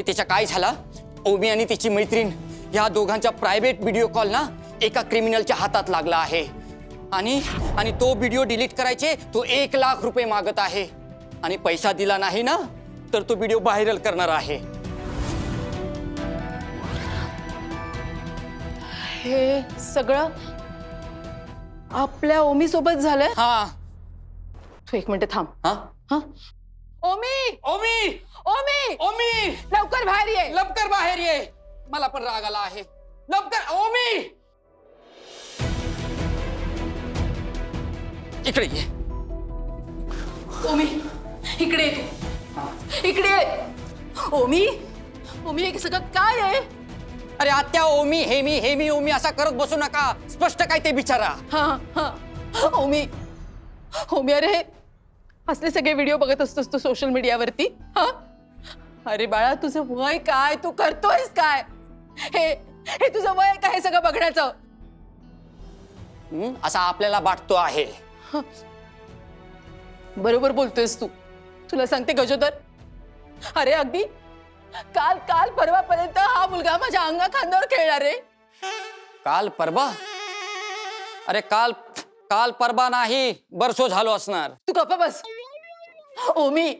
अरे त्याच्या काय झाला? ओमी आणि तिची मैत्रीण या दोघांचा प्रायव्हेट व्हिडिओ कॉल ना एका क्रिमिनलच्या हातात लागला आहे. आणि आणि तो व्हिडिओ डिलीट करायचे तो एक लाख रुपये मागत आहे. आणि पैसा दिला नाही ना तर तो व्हिडिओ व्हायरल करणार आहे. हे सगळं आपल्या ओमी सोबत झालंय? हा. तू एक मिनिट थांब. हा? हा? ओमी! ओमी! ओमी! ओमी! लवकर बाहेर ये. लवकर बाहेर ये. मला पण राग आला आहे. लवकर ओमी! इकडे ये. ओमी इकडे ये तू. इकडे ये. ओमी ओमी हे सगळं काय आहे? अरे आत्या ओमी हेमी हेमी ओमी असा करत बसू नका. स्पष्ट काय ते बिचारा? हा हा. ओमी ओमी अरे असले सगळे व्हिडिओ बघत असतोस तू सोशल मीडियावरती हा? अरे बाळा तुझं वय काय? तू करतोयस काय? हे हे तुझं वय काय हे सगळं बघण्याचं? हं? असा आपल्याला वाटतो आहे. बरोबर बोलतोयस तू. तुला सांगते गजोदर. अरे अगदी काल काल परवापर्यंत हा मुलगा माझ्या अंगा खांद्यावर खेळणार रे. काल परबा अरे काल काल परबा नाही बरसो झालो असणार. तू गप्पा बस. ओमी ओमी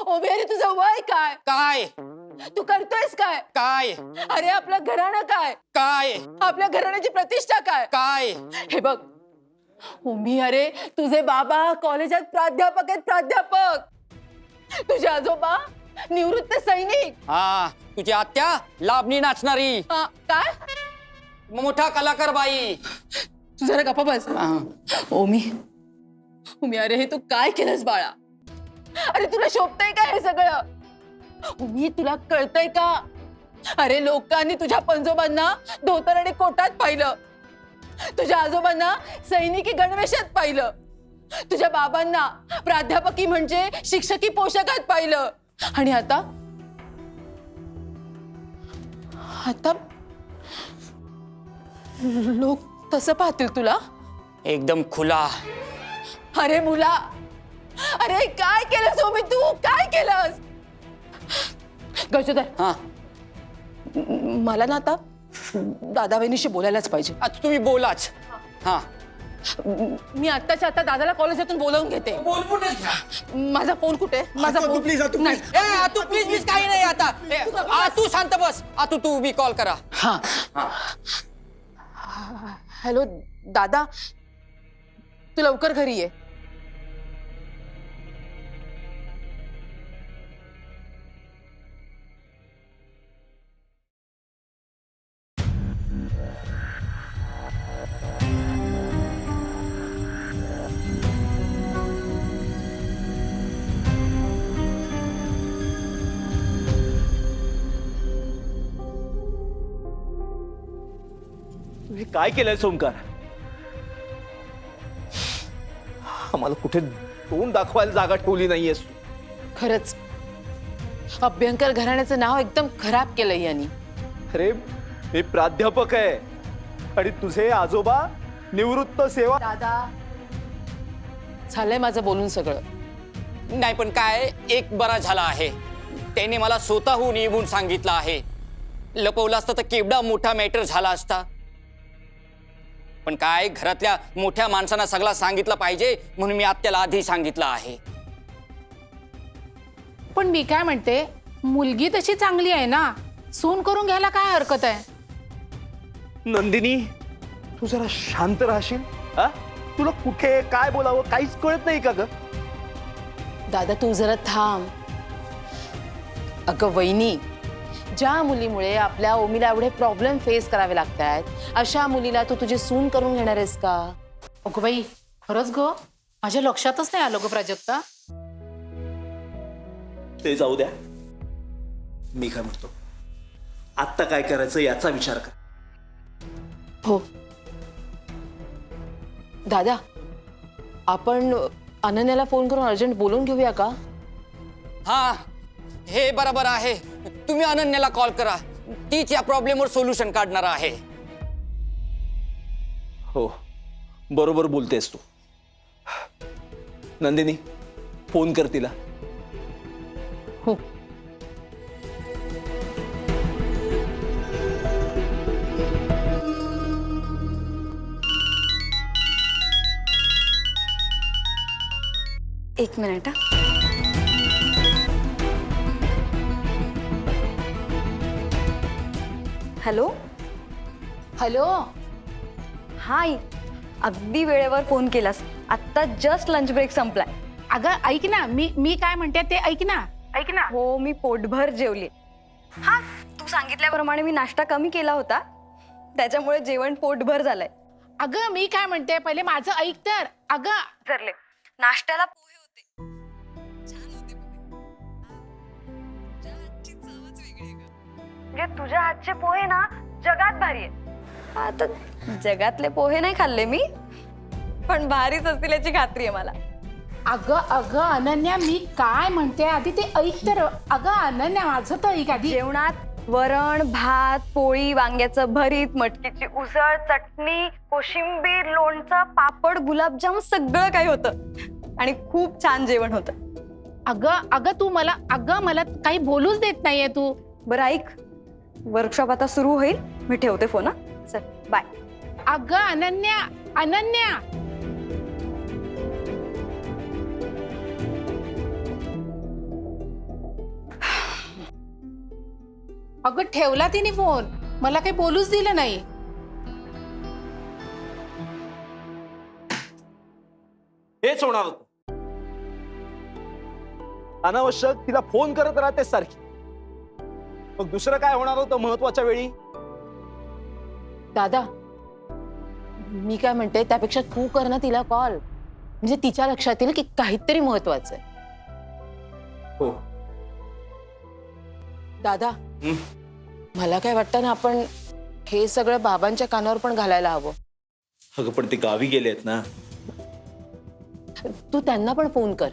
अरे तुझं वय काय? काय? तू करतोयस काय? काय? अरे आपलं घराणं काय? काय? आपल्या घराण्याची प्रतिष्ठा काय? काय? हे बघ. उमी अरे तुझे बाबा कॉलेजात प्राध्यापक आहेत प्राध्यापक. तुझे आजोबा निवृत्त सैनिक. हा तुझी आत्या लाभणी नाचणारी. हा, काय? मोठा कलाकार बाई. तू जरा गप्पा बस. ओमी उमी अरे हे तू काय केलंस बाळा? अरे तुला शोभतंय का हे सगळं? उमी तुला कळतंय का? अरे लोकांनी तुझ्या पंजोबांना धोतर आणि कोटात पाहिलं. तुझ्या आजोबांना सैनिकी गणवेशात पाहिलं. तुझ्या बाबांना प्राध्यापकी म्हणजे शिक्षकी पोशाखात पाहिलं. आणि आता? आता लोक तसं पाहतील तुला? एकदम खुला. अरे मुला अरे काय केलंस हो मी? तू काय केलंस? गजोदर. हा. मला ना आता दादा वहिनीशी बोलायलाच पाहिजे. आता तुम्ही बोलाच. हा. मी आत्ताच्या आता दादाला कॉलेजातून बोलावून घेते. बोलवूनच घ्या माझा फोन कुठे? माझा फोन please, आतू, प्लीज प्लीज काही नाही आता. तू शांत बस. आतू तू उभी कॉल करा. हा. हॅलो दादा. तू लवकर घरी ये. हे काय केलंय सोमकार? आम्हाला कुठे तोंड दाखवायला जागा ठेवली नाहीयेस तू. खरंच. अभ्यंकर घराण्याचं नाव एकदम खराब केलंय यांनी. अरे मी प्राध्यापक आहे. आणि तुझे आजोबा निवृत्त सेवा दादा झालंय माझं बोलून सगळं. नाही पण काय? एक बरा झाला आहे. त्याने मला स्वतःहून येऊन सांगितलं आहे. लपवलं असतं तर केवढा मोठा मॅटर झाला असता. पण काय घरातल्या मोठ्या माणसांना सगळा सांगितलं पाहिजे म्हणून मी आत्याला आधी सांगितलं आहे. पण मी काय म्हणते मुलगी तशी चांगली आहे ना? सून करून घ्यायला काय हरकत आहे? नंदिनी तू जरा शांत राहशील? हा? तुला कुठे काय बोलावं काहीच कळत नाही का ग? दादा तू जरा थांब. अगं वहिनी ज्या मुलीमुळे आपल्या ओमीला एवढे प्रॉब्लेम फेस करावे लागत आहेत अशा मुलीला तू तुझी सून करून घेणार आहेस का? अगं बाई खरंच ग? माझ्या लक्षातच नाही आलं ग प्राजक्ता ते जाऊ द्या. मी काय म्हणतो? आत्ता काय करायचं याचा विचार कर. हो. दादा आपण अनन्याला फोन करून अर्जंट बोलून घेऊया का? हा हे बरोबर आहे. तुम्ही अनन्याला कॉल करा. तीच या प्रॉब्लेमवर सोल्युशन काढणार आहे. हो बरोबर बोलतेस तू. नंदिनी फोन कर तिला. हो. एक मिनिट हा. हॅलो? हॅलो? हाय. अगदी वेळेवर फोन केलास. आत्ता जस्ट लंच ब्रेक संपलाय. अगं ऐक ना. मी मी काय म्हणते ते ऐक ना. ऐक ना. हो मी पोटभर जेवली. हा तू सांगितल्याप्रमाणे मी नाश्ता कमी केला होता. त्याच्यामुळे जेवण पोटभर झालंय. अगं मी काय म्हणते? पहिले माझं ऐक तर. अगं ठरले नाश्त्याला म्हणजे तुझ्या हातचे पोहे ना जगात भारी आहे आता जगातले पोहे नाही खाल्ले मी पण भारीच असतील याची खात्री आहे मला. अगं अगं अनन्या मी काय म्हणते आधी ते ऐक तर. अगं अनन्या माझं तर ऐक आधी. जेवणात वरण भात पोळी वांग्याचं भरीत मटकीची उसळ चटणी कोशिंबीर लोणचं पापड गुलाबजाम सगळं काही होतं. आणि खूप छान जेवण होतं. अगं अगं तू मला अगं मला काही बोलूच देत नाहीये तू. बरं ऐक. वर्कशॉप आता सुरू होईल. मी ठेवते फोन हा. चल बाय अगं अनन्या अनन्या! अगं ठेवला तिने फोन. मला काही बोलूच दिलं नाही. हेच होणार होतं. अनावश्यक तिला फोन करत राहते सारखी. मग दुसरं काय होणार होतं महत्त्वाच्या वेळी? दादा मी काय म्हणते त्यापेक्षा तू कर ना तिला कॉल म्हणजे तिच्या लक्षात येईल की काहीतरी महत्वाचं आहे. हो. दादा हं? मला काय वाटतं ना आपण हे सगळं बाबांच्या कानावर पण घालायला हवं. अगं पण ते गावी गेले आहेत ना. तू त्यांना पण फोन कर.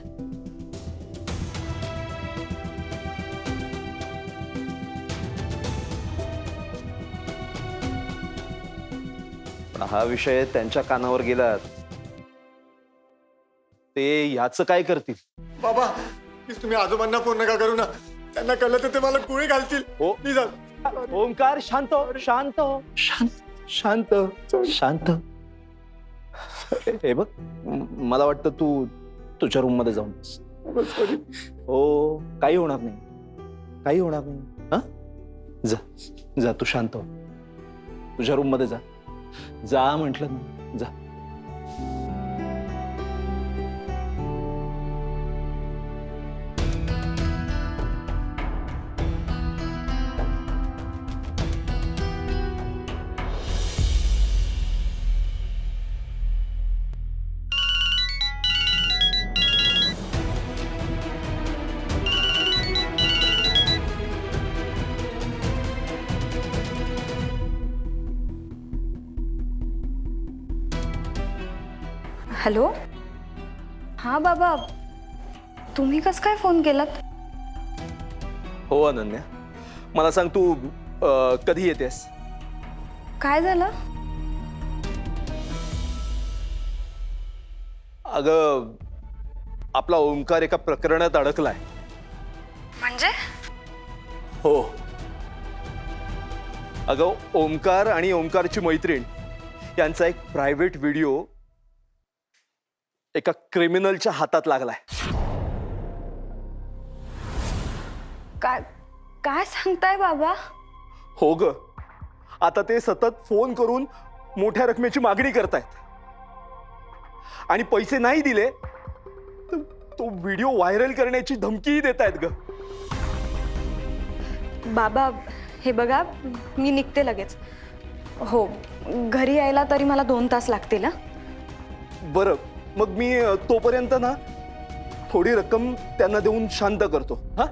पण हा विषय त्यांच्या कानावर गेला ते याचं काय करतील? बाबा तुम्ही आजोबांना फोन नका करू ना. त्यांना कळलं तर ते मला गोळी घालतील. हो. प्लीज ओंकार शांत हो, शांत हो, शांत शांत शांत. हे बघ म- मला वाटतं तू तुझ्या रूममध्ये जाऊन बस. हो काही होणार नाही. काही होणार नाही. हा? जा जा तू शांत हो. तुझ्या रूममध्ये जा. जा म्हटलं ना जा. हॅलो? हा बाबा तुम्ही कस काय फोन केलात? हो अनन्या. मला सांग तू अं, कधी येतेस? काय झालं? अगं आपला ओंकार एका प्रकरणात अडकलाय. म्हणजे? हो. अगं ओंकार आणि ओंकारची मैत्रीण यांचा एक प्रायव्हेट व्हिडिओ एका क्रिमिनलच्या हातात लागलाय. काय काय सांगताय बाबा? हो ग. आता ते सतत फोन करून मोठ्या रकमेची मागणी करतायत. आणि पैसे नाही दिले तर तो व्हिडिओ व्हायरल करण्याची धमकीही देत आहेत ग. बाबा हे बघा मी निघते लगेच. हो घरी यायला तरी मला दोन तास लागतील हा? बरं मग मी तोपर्यंत ना थोडी रक्कम त्यांना देऊन शांत करतो. हा?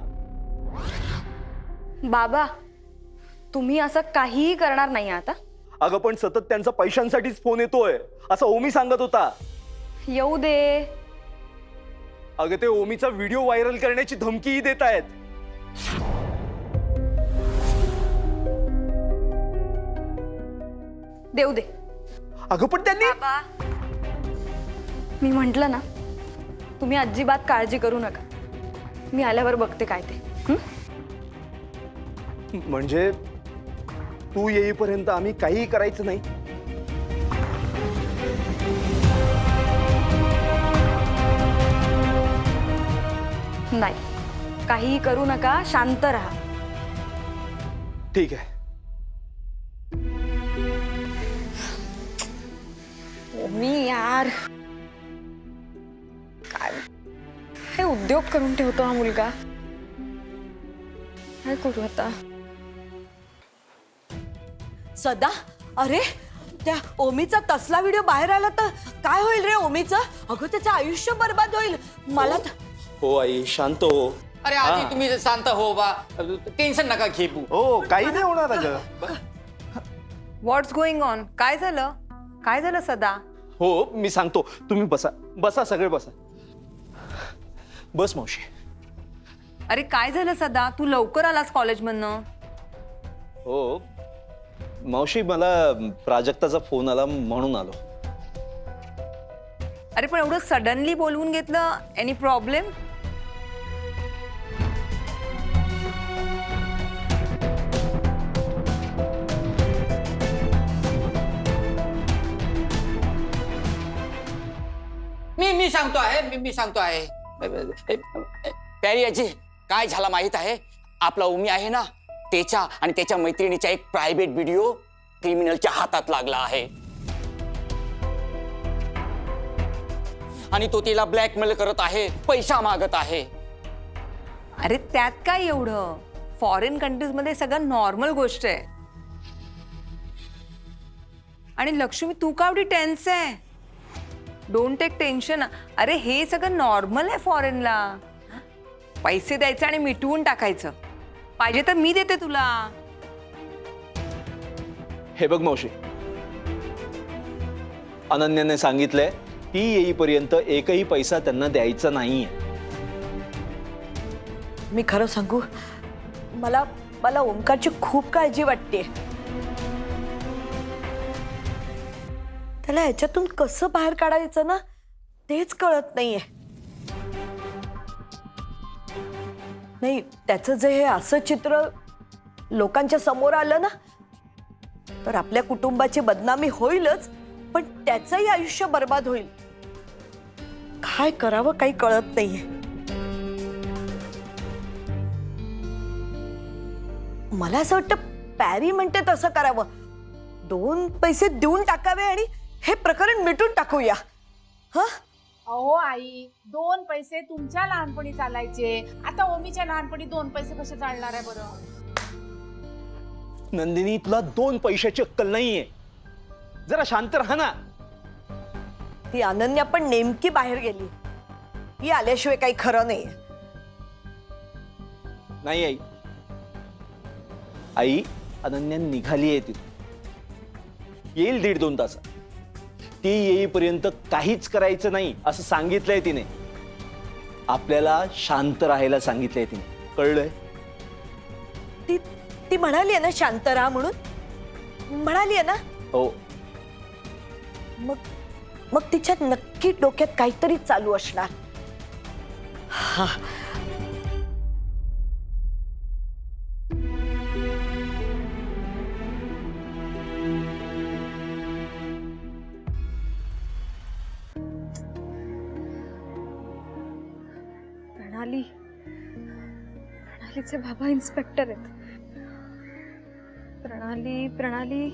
बाबा तुम्ही असं काहीही करणार नाही आता. अगं पण सतत त्यांचा पैशांसाठीच फोन येतोय. असं ओमी सांगत होता. येऊ दे. अगं ते ओमीचा व्हिडिओ व्हायरल करण्याची धमकीही देत आहेत. देऊ दे. अगं पण त्यांनी मी म्हंटल ना तुम्ही अजिबात काळजी करू नका. मी आल्यावर बघते काय ते. हं? म्हणजे तू येईपर्यंत आम्ही काहीही करायचं नाही? नाही. काहीही करू नका शांत राहा. ठीक आहे. मी यार. काय? हे उद्योग करून ठेवतो हा मुलगा. काय करू आता? सदा अरे त्या ओमीचा तसला व्हिडिओ बाहेर आला तर काय होईल रे ओमीचं? अगं त्याचं आयुष्य बर्बाद होईल. मला तर हो आई शांत हो. अरे आधी तुम्ही शांत हो बा. टेन्शन नका घेऊ. हो काही नाही होणार अगं. व्हॉट्स गोइंग ऑन काय झालं? काय झालं सदा? हो मी सांगतो. तुम्ही बसा. बसा सगळे बसा. बस मावशी. अरे काय झालं सदा? तू लवकर आलास कॉलेजमधनं. हो. मावशी मला प्राजक्ताचा फोन आला म्हणून आलो. अरे पण एवढं सडनली बोलवून घेतलं? एनी प्रॉब्लेम मी मी सांगतो आहे मी मी सांगतो आहे. प्यारी आजी काय झाला माहीत आहे? आपला उमी आहे ना त्याच्या आणि त्याच्या मैत्रिणीचा एक प्रायव्हेट व्हिडिओ क्रिमिनलच्या हातात लागला आहे. आणि तो तिला ब्लॅकमेल करत आहे पैसा मागत आहे. अरे त्यात काय एवढं? फॉरेन कंट्रीजमध्ये सगळं नॉर्मल गोष्ट आहे. आणि लक्ष्मी तू का एवढी टेन्स आहे? डोंट टेक टेन्शन अरे हे सगळं नॉर्मल आहे फॉरेनला पैसे द्यायचे आणि मिटवून टाकायचं. पाहिजे तर मी देते तुला. हे बघ मावशी. अनन्याने सांगितलंय ती येईपर्यंत एकही पैसा त्यांना द्यायचा नाहीये. मी खरं सांगू? मला मला ओंकारची खूप काळजी वाटते त्याला ह्याच्यातून कसं बाहेर काढायचं ना तेच कळत नाहीये. नाही त्याचं जे हे असं चित्र लोकांच्या समोर आलं ना तर आपल्या कुटुंबाची बदनामी होईलच पण त्याचंही आयुष्य बर्बाद होईल. काय करावं काही कळत नाहीये. मला असं वाटतं पॅरी म्हणते तसं करावं. दोन पैसे देऊन टाकावे आणि हे प्रकरण मिटून टाकूया. हा? अहो आई दोन पैसे तुमच्या लहानपणी चालायचे. आता ओमीच्या लहानपणी दोन पैसे कसे चालणार आहे बरं? नंदिनी तुला दोन पैशाची अक्कल नाहीये. जरा शांत राहा ना. ती अनन्या पण नेमकी बाहेर गेली. ही आल्याशिवाय काही खरं नाही नाही आई. आई अनन्या निघाली आहे तिथून. येईल दीड दोन तासात. ती येईपर्यंत काहीच करायचं नाही असं सांगितलंय तिने. आपल्याला शांत राहायला सांगितलंय तिने. कळलंय? ती ती म्हणाली आहे ना शांत राहा म्हणून? म्हणाली आहे ना? हो. मग मग तिच्या नक्की डोक्यात काहीतरी चालू असणार. हा. प्रणालीचे बाबा इन्स्पेक्टर आहेत. प्रणाली प्रणाली.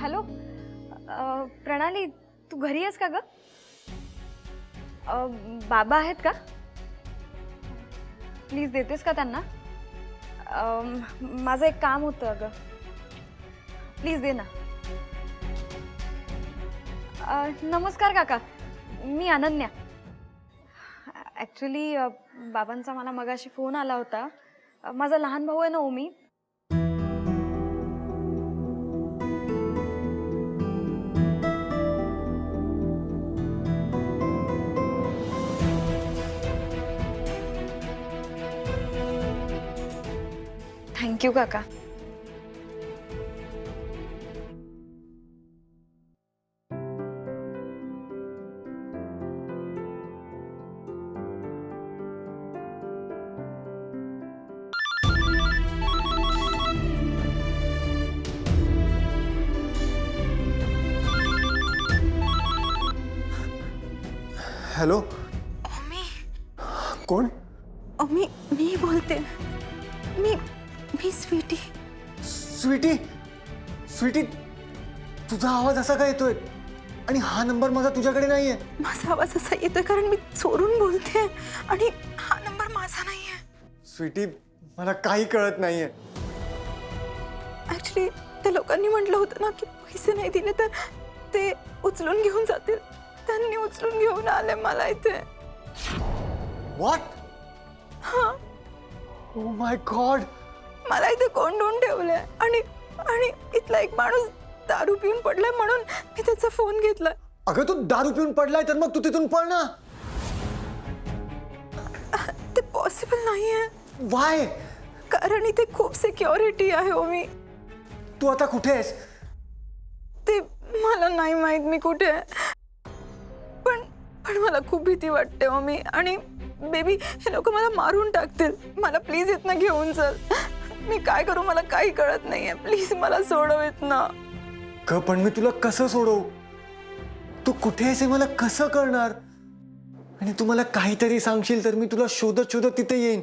हॅलो प्रणाली तू घरी आहेस का ग? बाबा आहेत का? प्लीज देतेस का त्यांना? माझं एक काम होतं अगं. प्लीज दे ना. नमस्कार काका. मी अनन्या. ॲक्च्युली बाबांचा मला मगाशी फोन आला होता. माझा लहान भाऊ आहे ना ओमी थँक्यू काका. असा काय येतोय? आणि हा नंबर माझा तुझ्याकडे नाहीये. माझा आवाज असा येतोय कारण मी चोरून बोलते आणि हा नंबर माझा नाहीये. स्वीटी मला काही कळत नाहीये. ऍक्च्युली त्या लोकांनी म्हटलं होतं ना की पैसे नाही दिले तर ते उचलून घेऊन जातील. त्यांनी उचलून घेऊन आले मला इथे. व्हॉट ओ माय गॉड मला इथे कोंडून ठेवलंय. आणि आणि इथला एक माणूस दारू पिऊन पडलाय म्हणून मी त्याचा फोन घेतला अगं तू दारू पिऊन पडलाय तर मग तू तिथून पळ ना. ते पॉसिबल नाहीये. वाय कारण इथे खूप सिक्युरिटी आहे हो मी. तू आता कुठे आहेस? ते मला नाही माहीत मी कुठे आहे. पण पण मला खूप भीती वाटते हो मी. आणि बेबी हे लोक मला मारून टाकतील. मला प्लीज इथनं घेऊन चल. मी काय करू? मला काही कळत नाहीये. प्लीज मला सोडव इथनं ग पण मी तुला कसं सोडवू? तू कुठे आहेस हे मला कसं कळणार? आणि तू मला काहीतरी सांगशील तर मी तुला शोधत शोधत तिथे येईन.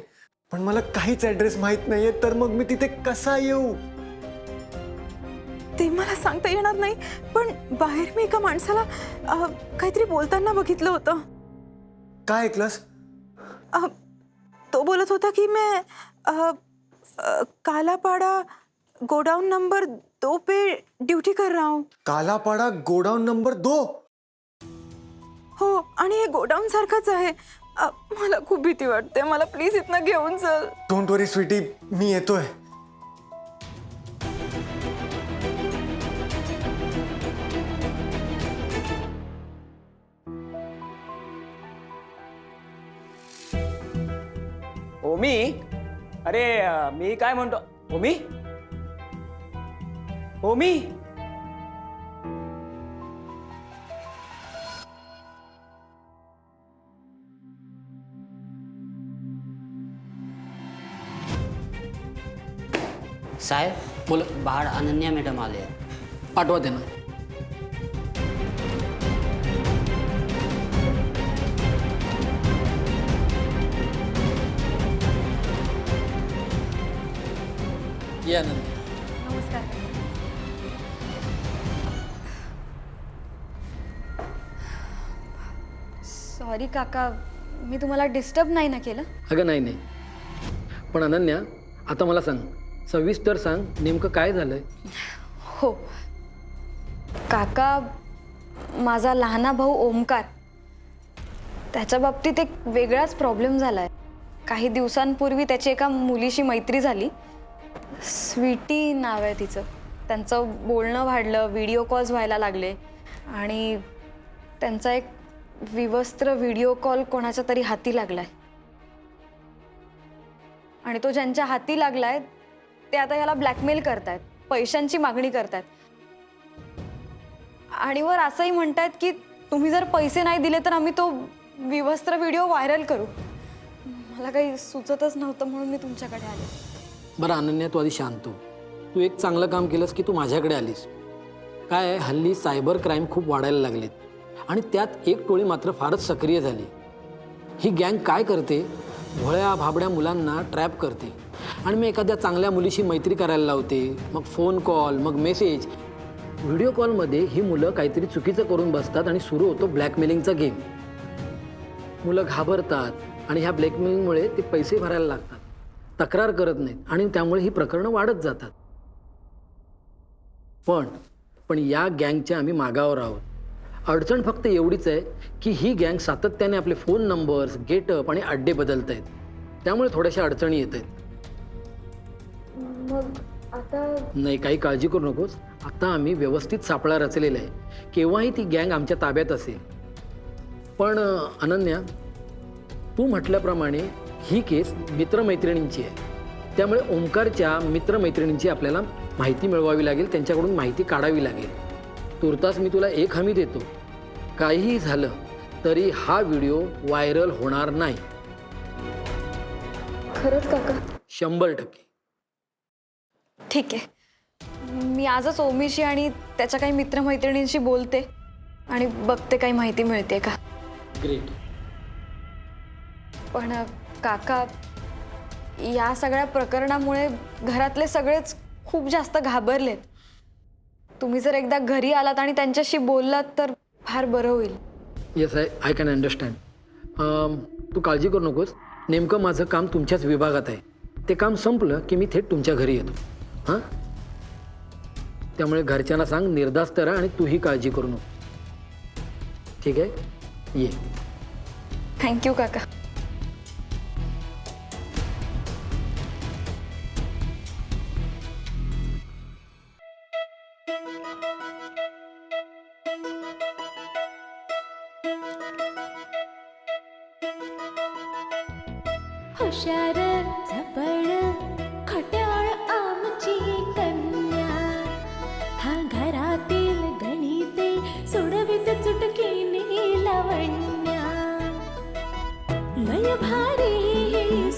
पण मला काहीच ऍड्रेस माहीत नाहीये तर मग मी तिथे कसा येऊ? ते मला सांगता येणार नाही पण बाहेर मी एका माणसाला अं, काहीतरी बोलताना बघितलं होतं. काय ऐकलंस? अ, तो बोलत होता कि मैं अ, अ, कालापाड़ा गोडाउन नंबर दो पे ड्यूटी कर रहा हूँ। कालापाडा गोडाऊन नंबर दो। हो आणि हे गोडाऊन सारखंच आहे. अ, मला खूप भीती वाटते. मला प्लीज इथनं घेऊन चल. डोंट वरी स्वीटी मी येतोय. ओमी? अरे अं, मी काय म्हणतो? ओमी? ओमी। साहेब बोल बाळ अनन्या मॅडम आले पाठवा त्यांना या नंतर सॉरी काका मी तुम्हाला डिस्टर्ब नाही ना केलं? अगं नाही नाही. पण अनन्या आता मला सांग. सविस्तर सांग नेमकं काय झालंय? हो. काका माझा लहाना भाऊ ओमकार त्याच्या बाबतीत एक वेगळाच प्रॉब्लेम झाला आहे काही दिवसांपूर्वी त्याची एका मुलीशी मैत्री झाली. स्वीटी नाव आहे तिचं. त्यांचं बोलणं वाढलं व्हिडिओ कॉल्स व्हायला लागले. आणि त्यांचा एक विवस्त्र व्हिडिओ कॉल कोणाच्या तरी हाती लागलाय. आणि तो ज्यांच्या हाती लागलाय ते आता याला ब्लॅकमेल करतायत पैशांची मागणी करतायत. आणि वर असंही म्हणतायत की तुम्ही जर पैसे नाही दिले तर आम्ही तो विवस्त्र व्हिडिओ व्हायरल करू. मला काही सुचतच नव्हतं म्हणून मी तुमच्याकडे आले. बरं अनन्या तू आधी शांत हो. तू एक चांगलं काम केलंस की तू माझ्याकडे आलीस. काय आहे? हल्ली सायबर क्राईम खूप वाढायला लागलेत. आणि त्यात एक टोळी मात्र फारच सक्रिय झाली. ही गँग काय करते? भोळ्या भाबड्या मुलांना ट्रॅप करते. आणि मी एखाद्या चांगल्या मुलीशी मैत्री करायला लावते. मग फोन कॉल मग मेसेज. व्हिडिओ कॉलमध्ये ही मुलं काहीतरी चुकीचं करून बसतात आणि सुरू होतो ब्लॅकमेलिंगचा गेम. मुलं घाबरतात आणि ह्या ब्लॅकमेलिंगमुळे ते पैसे भरायला लागतात. तक्रार करत नाहीत आणि त्यामुळे ही प्रकरणं वाढत जातात. पण पण या गँगच्या आम्ही मागावर आहोत. अडचण फक्त एवढीच आहे की ही गँग सातत्याने आपले फोन नंबर्स गेटअप आणि अड्डे बदलत आहेत त्यामुळे थोड्याशा अडचणी येत आहेत मग आता नाही काही काळजी करू नकोस. आता आम्ही व्यवस्थित सापळा रचलेला आहे. केव्हाही ती गँग आमच्या ताब्यात असेल. पण अनन्या तू म्हटल्याप्रमाणे ही केस मित्रमैत्रिणींची आहे. त्यामुळे ओंकारच्या मित्रमैत्रिणींची आपल्याला माहिती मिळवावी लागेल त्यांच्याकडून माहिती काढावी लागेल. तुर्तास मी तुला एक हमी देतो. काहीही झालं तरी हा व्हिडिओ व्हायरल होणार नाही. खरंच काका. शंभर टक्के. ठीक आहे. मी आजच ओमीशी आणि त्याच्या काही मित्रमैत्रिणींशी बोलते आणि बघते काही माहिती मिळते का. ग्रेट. पण काका या सगळ्या प्रकरणामुळे घरातले सगळेच खूप जास्त घाबरलेत. तुम्ही जर एकदा घरी आलात आणि त्यांच्याशी बोललात तर फार बरं होईल. Yes I I can understand तू काळजी करू नकोस. नेमकं माझं काम तुमच्याच विभागात आहे. ते काम संपलं की मी थेट तुमच्या घरी येतो. हां? त्यामुळे घरच्यांना सांग निर्धास्त राहा आणि तूही काळजी करू नको. ठीक आहे? ये. थँक्यू काका. भारी ही